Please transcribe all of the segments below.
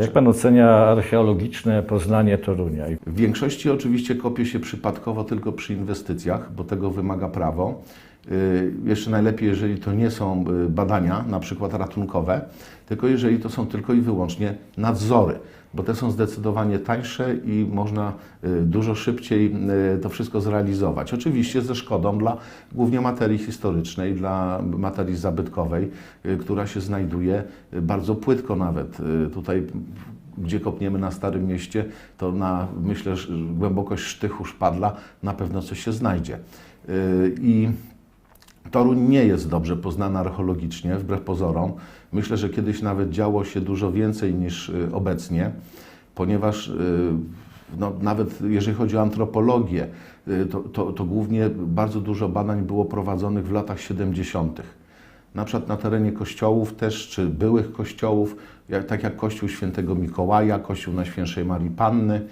Jak pan ocenia archeologiczne poznanie Torunia? W większości oczywiście kopie się przypadkowo tylko przy inwestycjach, bo tego wymaga prawo. Y, Jeszcze najlepiej, jeżeli to nie są y, badania, na przykład ratunkowe, tylko jeżeli to są tylko i wyłącznie nadzory, bo te są zdecydowanie tańsze i można y, dużo szybciej to wszystko zrealizować. Oczywiście ze szkodą dla głównie materii historycznej, dla materii zabytkowej, która się znajduje bardzo płytko nawet. Tutaj gdzie kopniemy na Starym Mieście, to na, myślę, głębokość sztychu szpadla na pewno coś się znajdzie. I Toruń nie jest dobrze poznany archeologicznie, wbrew pozorom. Myślę, że kiedyś nawet działo się dużo więcej niż y, obecnie, ponieważ y, no, nawet jeżeli chodzi o antropologię, y, to, to, to głównie bardzo dużo badań było prowadzonych w latach 70 na przykład na terenie kościołów też, czy byłych kościołów, jak, tak jak kościół świętego Mikołaja, kościół Najświętszej Marii Panny.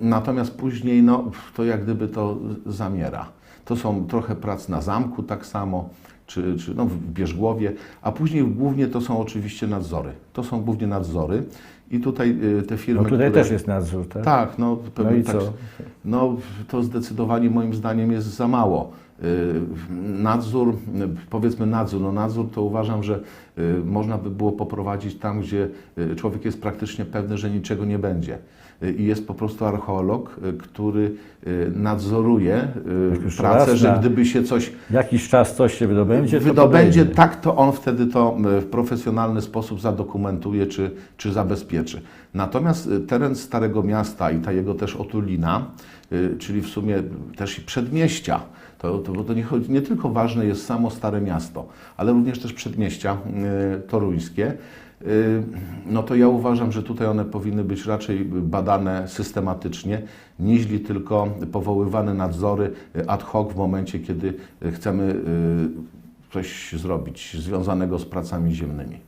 Natomiast później no, to jak gdyby to zamiera. To są trochę prac na zamku tak samo, czy, czy no, w Bierzgłowie, a później głównie to są oczywiście nadzory. To są głównie nadzory i tutaj yy, te firmy, no tutaj które... też jest nadzór, tak? Tak, no, No pewnie i tak, co? no to zdecydowanie moim zdaniem jest za mało. Yy, Nadzór, powiedzmy nadzór, no nadzór to uważam, że yy, można by było poprowadzić tam, gdzie człowiek jest praktycznie pewny, że niczego nie będzie. I jest po prostu archeolog, który nadzoruje pracę, że gdyby się coś Jakiś czas coś się wydobędzie, to wydobędzie, podejdzie. tak to on wtedy to y, w profesjonalny sposób zadokumentuje czy, czy zabezpieczy. Natomiast y, teren Starego Miasta i ta jego też otulina, czyli w sumie też i przedmieścia, to, to, bo to nie, chodzi, nie tylko ważne jest samo Stare Miasto, ale również też przedmieścia y, toruńskie, y, no to ja uważam, że tutaj one powinny być raczej badane systematycznie, niźli tylko powoływane nadzory y, ad hoc w momencie, kiedy y, chcemy y, coś zrobić związanego z pracami ziemnymi.